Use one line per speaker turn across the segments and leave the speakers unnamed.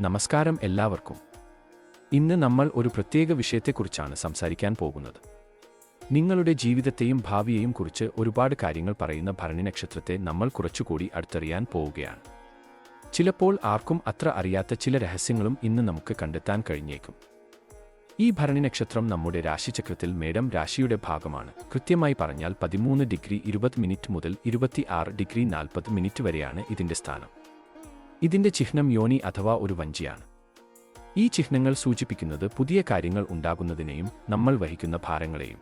നമസ്കാരം എല്ലാവർക്കും. ഇന്ന് നമ്മൾ ഒരു പ്രത്യേക വിഷയത്തെക്കുറിച്ചാണ് സംസാരിക്കാൻ പോകുന്നത്. നിങ്ങളുടെ ജീവിതത്തെയും ഭാവിയെയും കുറിച്ച് ഒരുപാട് കാര്യങ്ങൾ പറയുന്ന ഭരണി നക്ഷത്രത്തെ നമ്മൾ കുറച്ചുകൂടി അടുത്തറിയാൻ പോവുകയാണ്. ചിലപ്പോൾ ആർക്കും അത്ര അറിയാത്ത ചില രഹസ്യങ്ങളും ഇന്ന് നമുക്ക് കണ്ടെത്താൻ കഴിഞ്ഞേക്കും. ഈ ഭരണി നക്ഷത്രം നമ്മുടെ രാശിചക്രത്തിൽ മേഡം രാശിയുടെ ഭാഗമാണ്. കൃത്യമായി പറഞ്ഞാൽ പതിമൂന്ന് ഡിഗ്രി ഇരുപത് മിനിറ്റ് മുതൽ ഇരുപത്തിയാറ് ഡിഗ്രി നാൽപ്പത് മിനിറ്റ് വരെയാണ് ഇതിന്റെ സ്ഥാനം. ഇതിന്റെ ചിഹ്നം യോനി അഥവാ ഒരു വഞ്ചിയാണ്. ഈ ചിഹ്നങ്ങൾ സൂചിപ്പിക്കുന്നത് പുതിയ കാര്യങ്ങൾ ഉണ്ടാകുന്നതിനെയും നമ്മൾ വഹിക്കുന്ന ഭാരങ്ങളെയും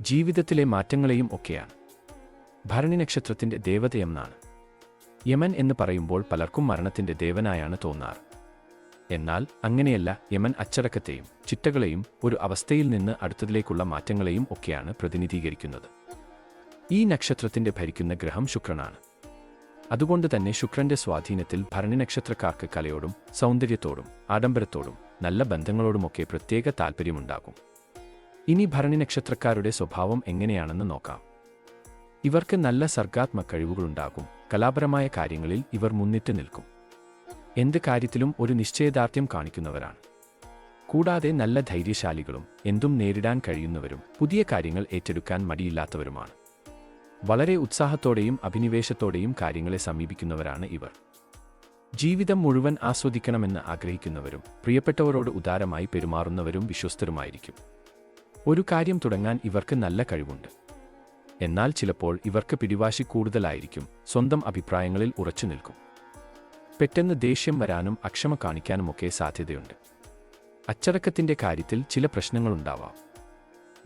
ജീവിതത്തിലെ മാറ്റങ്ങളെയും ഒക്കെയാണ്. ഭരണി നക്ഷത്രത്തിന്റെ ദേവതയെന്നാണ്. യമൻ എന്ന് പറയുമ്പോൾ പലർക്കും മരണത്തിന്റെ ദേവനായാണ് തോന്നാറ് എന്നാൽ അങ്ങനെയല്ല യമൻ അച്ചടക്കത്തെയും ചിട്ടകളെയും ഒരു അവസ്ഥയിൽ നിന്ന് അടുത്തതിലേക്കുള്ള മാറ്റങ്ങളെയും ഒക്കെയാണ് പ്രതിനിധീകരിക്കുന്നത്. ഈ നക്ഷത്രത്തിന്റെ ഭരിക്കുന്ന ഗ്രഹം ശുക്രനാണ്. അതുകൊണ്ട് തന്നെ ശുക്രന്റെ സ്വാധീനത്തിൽ ഭരണി നക്ഷത്രക്കാർക്ക് കലയോടും സൗന്ദര്യത്തോടും ആഡംബരത്തോടും നല്ല ബന്ധങ്ങളോടുമൊക്കെ പ്രത്യേക താൽപ്പര്യമുണ്ടാകും ഇനി ഭരണി നക്ഷത്രക്കാരുടെ സ്വഭാവം എങ്ങനെയാണെന്ന് നോക്കാം. ഇവർക്ക് നല്ല സർഗാത്മക കഴിവുകളുണ്ടാകും. കലാപരമായ കാര്യങ്ങളിൽ ഇവർ മുന്നിട്ട് നിൽക്കും. എന്ത് കാര്യത്തിലും ഒരു നിശ്ചയദാർഢ്യം കാണിക്കുന്നവരാണ്. കൂടാതെ നല്ല ധൈര്യശാലികളും എന്തും നേരിടാൻ കഴിയുന്നവരും പുതിയ കാര്യങ്ങൾ ഏറ്റെടുക്കാൻ മടിയില്ലാത്തവരുമാണ്. വളരെ ഉത്സാഹത്തോടെയും അഭിനിവേശത്തോടെയും കാര്യങ്ങളെ സമീപിക്കുന്നവരാണ് ഇവർ. ജീവിതം മുഴുവൻ ആസ്വദിക്കണമെന്ന് ആഗ്രഹിക്കുന്നവരും പ്രിയപ്പെട്ടവരോട് ഉദാരമായി പെരുമാറുന്നവരും വിശ്വസ്തരുമായിരിക്കും. ഒരു കാര്യം തുടങ്ങാൻ ഇവർക്ക് നല്ല കഴിവുണ്ട്. എന്നാൽ ചിലപ്പോൾ ഇവർക്ക് പിടിവാശി കൂടുതലായിരിക്കും സ്വന്തം അഭിപ്രായങ്ങളിൽ ഉറച്ചു നിൽക്കും. പെട്ടെന്ന് ദേഷ്യം വരാനും അക്ഷമ കാണിക്കാനുമൊക്കെ സാധ്യതയുണ്ട്. അച്ചടക്കത്തിന്റെ കാര്യത്തിൽ ചില പ്രശ്നങ്ങളുണ്ടാവാം.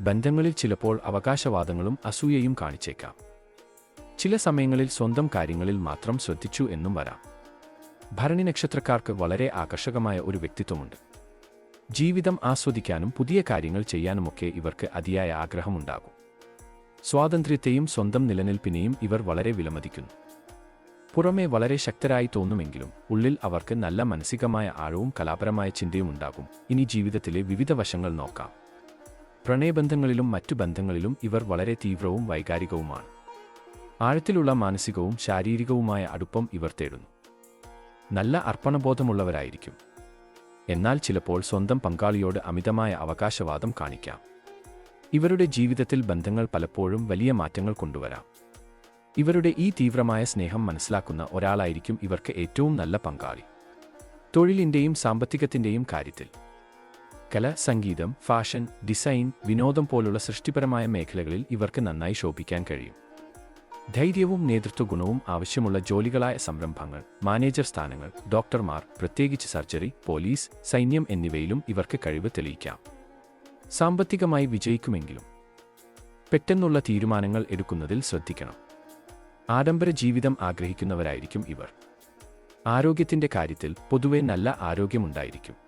ബന്ധങ്ങളിൽ ചിലപ്പോൾ അവകാശവാദങ്ങളും അസൂയയും കാണിച്ചേക്കാം. ചില സമയങ്ങളിൽ സ്വന്തം കാര്യങ്ങളിൽ മാത്രം ശ്രദ്ധിച്ചു എന്നും വരാം. ഭരണി നക്ഷത്രക്കാർക്ക് വളരെ ആകർഷകമായ ഒരു വ്യക്തിത്വമുണ്ട്. ജീവിതം ആസ്വദിക്കാനും പുതിയ കാര്യങ്ങൾ ചെയ്യാനുമൊക്കെ ഇവർക്ക് അതിയായ ആഗ്രഹമുണ്ടാകും. സ്വാതന്ത്ര്യത്തെയും സ്വന്തം നിലനിൽപ്പിനെയും ഇവർ വളരെ വിലമതിക്കുന്നു. പുറമേ വളരെ ശക്തരായി തോന്നുമെങ്കിലും ഉള്ളിൽ അവർക്ക് നല്ല മാനസികമായ ആഴവും കലാപരമായ ചിന്തയും ഉണ്ടാകും. ഇനി ജീവിതത്തിലെ വിവിധ വശങ്ങൾ നോക്കാം. പ്രണയബന്ധങ്ങളിലും മറ്റു ബന്ധങ്ങളിലും ഇവർ വളരെ തീവ്രവും വൈകാരികവുമാണ്. ആഴത്തിലുള്ള മാനസികവും ശാരീരികവുമായ അടുപ്പം ഇവർ തേടുന്നു. നല്ല അർപ്പണബോധമുള്ളവരായിരിക്കും. എന്നാൽ ചിലപ്പോൾ സ്വന്തം പങ്കാളിയോട് അമിതമായ അവകാശവാദം കാണിക്കാം. ഇവരുടെ ജീവിതത്തിൽ ബന്ധങ്ങൾ പലപ്പോഴും വലിയ മാറ്റങ്ങൾ കൊണ്ടുവരാം. ഇവരുടെ ഈ തീവ്രമായ സ്നേഹം മനസ്സിലാക്കുന്ന ഒരാളായിരിക്കും ഇവർക്ക് ഏറ്റവും നല്ല പങ്കാളി. തൊഴിലിന്റെയും സാമ്പത്തികത്തിന്റെയും കാര്യത്തിൽ കല സംഗീതം ഫാഷൻ ഡിസൈൻ വിനോദം പോലുള്ള സൃഷ്ടിപരമായ മേഖലകളിൽ ഇവർക്ക് നന്നായി ശോഭിക്കാൻ കഴിയും. ധൈര്യവും നേതൃത്വ ഗുണവും ആവശ്യമുള്ള ജോലികളായ സംരംഭങ്ങൾ മാനേജർ സ്ഥാനങ്ങൾ ഡോക്ടർമാർ പ്രത്യേകിച്ച് സർജറി പോലീസ് സൈന്യം എന്നിവയിലും ഇവർക്ക് കഴിവ് തെളിയിക്കാം. സാമ്പത്തികമായി വിജയിക്കുമെങ്കിലും പെട്ടെന്നുള്ള തീരുമാനങ്ങൾ എടുക്കുന്നതിൽ ശ്രദ്ധിക്കണം. ആഡംബര ജീവിതം ആഗ്രഹിക്കുന്നവരായിരിക്കും ഇവർ. ആരോഗ്യത്തിന്റെ കാര്യത്തിൽ പൊതുവെ നല്ല ആരോഗ്യമുണ്ടായിരിക്കും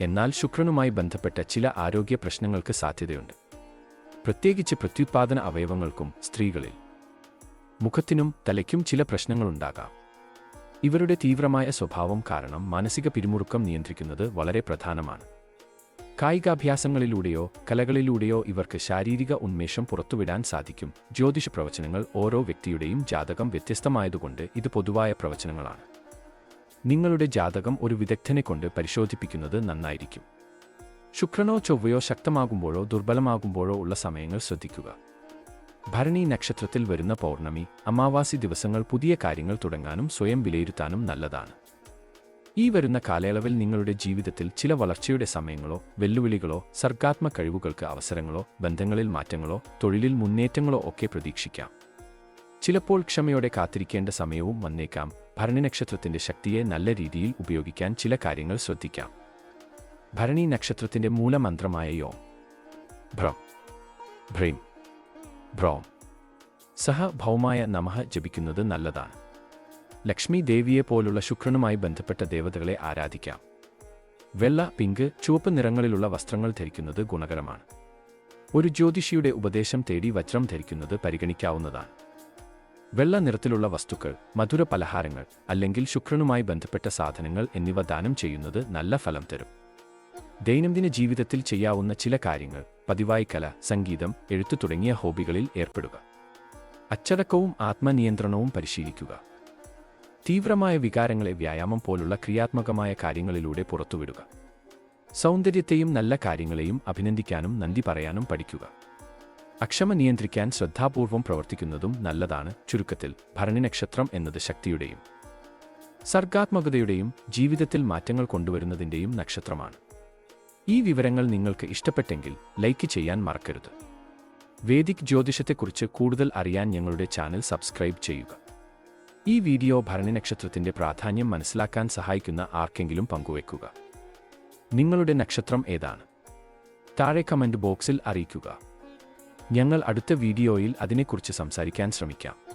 എന്നാൽ ശുക്രനുമായി ബന്ധപ്പെട്ട ചില ആരോഗ്യ പ്രശ്നങ്ങൾക്ക് സാധ്യതയുണ്ട്. പ്രത്യേകിച്ച് പ്രത്യുത്പാദന അവയവങ്ങൾക്കും സ്ത്രീകളിൽ. മുഖത്തിനും തലയ്ക്കും ചില പ്രശ്നങ്ങളുണ്ടാകാം. ഇവരുടെ തീവ്രമായ സ്വഭാവം കാരണം മാനസിക പിരിമുറുക്കം നിയന്ത്രിക്കുന്നത് വളരെ പ്രധാനമാണ്. കായികാഭ്യാസങ്ങളിലൂടെയോ കലകളിലൂടെയോ ഇവർക്ക് ശാരീരിക ഉന്മേഷം പുറത്തുവിടാൻ സാധിക്കും. ജ്യോതിഷ പ്രവചനങ്ങൾ ഓരോ വ്യക്തിയുടെയും ജാതകം വ്യത്യസ്തമായതുകൊണ്ട് ഇത് പൊതുവായ പ്രവചനങ്ങളാണ്. നിങ്ങളുടെ ജാതകം ഒരു വിദഗ്ധനെ കൊണ്ട് പരിശോധിപ്പിക്കുന്നത് നന്നായിരിക്കും. ശുക്രനോ ചൊവ്വയോ ശക്തമാകുമ്പോഴോ ദുർബലമാകുമ്പോഴോ ഉള്ള സമയങ്ങൾ ശ്രദ്ധിക്കുക. ഭരണി നക്ഷത്രത്തിൽ വരുന്ന പൗർണമി അമാവാസി ദിവസങ്ങൾ പുതിയ കാര്യങ്ങൾ തുടങ്ങാനും സ്വയം വിലയിരുത്താനും നല്ലതാണ്. ഈ വരുന്ന കാലയളവിൽ നിങ്ങളുടെ ജീവിതത്തിൽ ചില വളർച്ചയുടെ സമയങ്ങളോ വെല്ലുവിളികളോ സർഗാത്മക കഴിവുകൾക്ക് അവസരങ്ങളോ ബന്ധങ്ങളിൽ മാറ്റങ്ങളോ തൊഴിലിൽ മുന്നേറ്റങ്ങളോ ഒക്കെ പ്രതീക്ഷിക്കാം. ചിലപ്പോൾ ക്ഷമയോടെ കാത്തിരിക്കേണ്ട സമയവും വന്നേക്കാം. ഭരണി നക്ഷത്രത്തിന്റെ ശക്തിയെ നല്ല രീതിയിൽ ഉപയോഗിക്കാൻ ചില കാര്യങ്ങൾ ശ്രദ്ധിക്കാം. ഭരണി നക്ഷത്രത്തിന്റെ മൂലമന്ത്രമായ യോ. ഭ്രോ. ഭ്രീം. ഭ്രോം. സഹ ഭൗമായ നമഹ ജപിക്കുന്നത് നല്ലതാണ്. ലക്ഷ്മി ദേവിയെ പോലുള്ള ശുക്രനുമായി ബന്ധപ്പെട്ട ദേവതകളെ ആരാധിക്കാം. വെള്ള പിങ്ക് ചുവപ്പ് നിറങ്ങളിലുള്ള വസ്ത്രങ്ങൾ ധരിക്കുന്നത് ഗുണകരമാണ്. ഒരു ജ്യോതിഷിയുടെ ഉപദേശം തേടി വജ്രം ധരിക്കുന്നത് പരിഗണിക്കാവുന്നതാണ്. വെള്ള നിറത്തിലുള്ള വസ്തുക്കൾ മധുര പലഹാരങ്ങൾ അല്ലെങ്കിൽ ശുക്രനുമായി ബന്ധപ്പെട്ട സാധനങ്ങൾ എന്നിവ ദാനം ചെയ്യുന്നത് നല്ല ഫലം തരും. ദൈനംദിന ജീവിതത്തിൽ ചെയ്യാവുന്ന ചില കാര്യങ്ങൾ പതിവായി കല സംഗീതം എഴുത്തു തുടങ്ങിയ ഹോബികളിൽ ഏർപ്പെടുക. അച്ചടക്കവും ആത്മനിയന്ത്രണവും പരിശീലിക്കുക. തീവ്രമായ വികാരങ്ങളെ വ്യായാമം പോലുള്ള ക്രിയാത്മകമായ കാര്യങ്ങളിലൂടെ പുറത്തുവിടുക. സൗന്ദര്യത്തെയും നല്ല കാര്യങ്ങളെയും അഭിനന്ദിക്കാനും നന്ദി പറയാനും പഠിക്കുക. അക്ഷമ നിയന്ത്രിക്കാൻ ശ്രദ്ധാപൂർവം പ്രവർത്തിക്കുന്നതും നല്ലതാണ് ചുരുക്കത്തിൽ ഭരണി നക്ഷത്രം എന്നത് ശക്തിയുടെയും സർഗാത്മകതയുടെയും ജീവിതത്തിൽ മാറ്റങ്ങൾ കൊണ്ടുവരുന്നതിന്റെയും നക്ഷത്രമാണ്. ഈ വിവരങ്ങൾ നിങ്ങൾക്ക് ഇഷ്ടപ്പെട്ടെങ്കിൽ ലൈക്ക് ചെയ്യാൻ മറക്കരുത്. വേദിക് ജ്യോതിഷത്തെക്കുറിച്ച് കൂടുതൽ അറിയാൻ ഞങ്ങളുടെ ചാനൽ സബ്സ്ക്രൈബ് ചെയ്യുക. ഈ വീഡിയോ ഭരണി നക്ഷത്രത്തിന്റെ പ്രാധാന്യം മനസ്സിലാക്കാൻ സഹായിക്കുന്ന ആർക്കെങ്കിലും പങ്കുവെക്കുക നിങ്ങളുടെ നക്ഷത്രം ഏതാണ്? താഴെ കമന്റ് ബോക്സിൽ അറിയിക്കുക. ഞങ്ങൾ അടുത്ത വീഡിയോയിൽ അതിനെക്കുറിച്ച് സംസാരിക്കാൻ ശ്രമിക്കാം.